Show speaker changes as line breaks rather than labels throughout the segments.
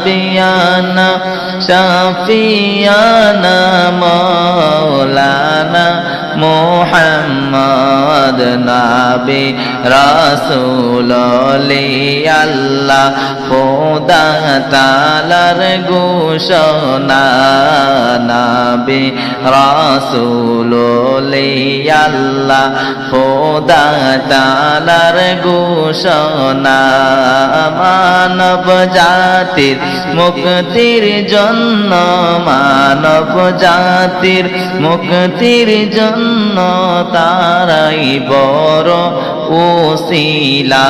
نبينا شفيعنا مولانا মোহাম্মদ নাবি রাসূল আল্লাহ খোদা তালার ঘোষণা নাবি রাসূল আল্লাহ খোদা তালার ঘোষণা মানব জাতির মুক্তির জন্য মানব জাতির মুক্তির জন্য তারাই বড় ওসিলা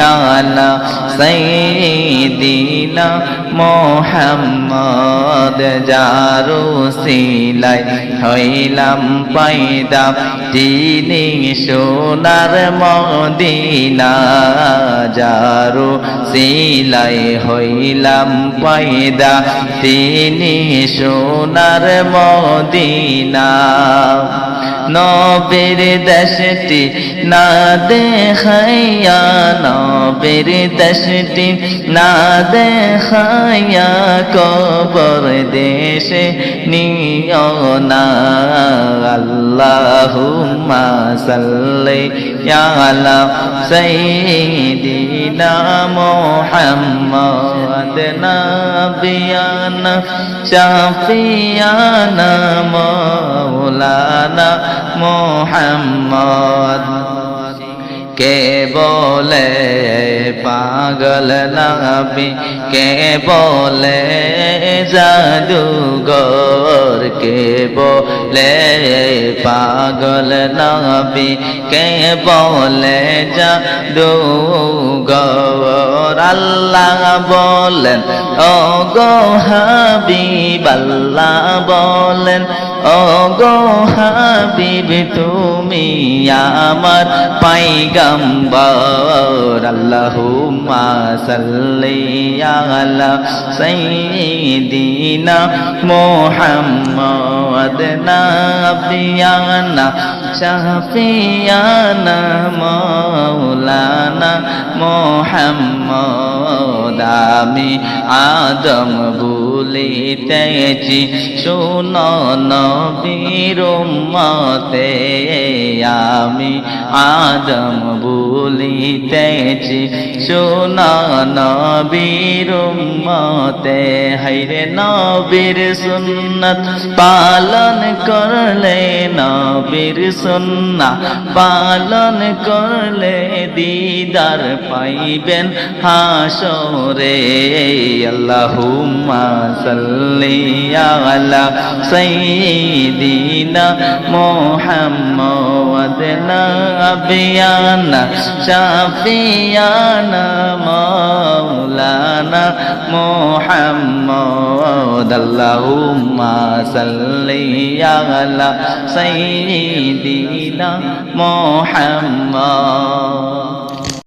আলা সাইয়্যিদিনা মুহাম্মদ জারু সিলাই হইলাম পায়দা তিনি সোনার মদিনা জারু সিলাই হইলাম পায়দা তিনি সোনার মদিনা। নবের দেশটি না দেখাইয়া, নবের দেশটি না দেখাইয়া কবর দেশে নিও না। আল্লাহুম্মা সাল্লি আলা সাইয়্যিদিনা মুহাম্মদ। নাবিয়ানা শাফিয়ানা মৌলানা মোহাম্মদ। কে বলে পাগল নবী? কে বলে জাদুগর কে বলে পাগল নবী? কে বলে জাদুগর আল্লাহ বলেন ও গো হাবিব, আল্লাহ বলেন ও গো হাবিব, তুমি আমার পাইগাম্বর। আল্লাহুম্মা সাল্লি আলা সাইয়্যিদিনা মুহাম্মদ নাবিয়ানা শাফিয়ানা মাওলানা মুহাম্মদ আমি আদম ভুলিতেছি শোন নবীর মতে আমি আদম বলিতেছি শুনো নবীর উম্মতে হাইরে নবীর সুন্নত পালন করলে নবীর সুন্না পালন করলে দিদার পাইবেন হাসরে। আল্লাহুম্মা সাল্লি আলা সাইয়্যিদিনা মুহাম্মদ নাবিয়ানা শাফিয়ানা মাওলানা মুহাম্মদ আল্লাহুম্মা সাল্লি আলা সাইয়্যিদিনা মুহাম্মদ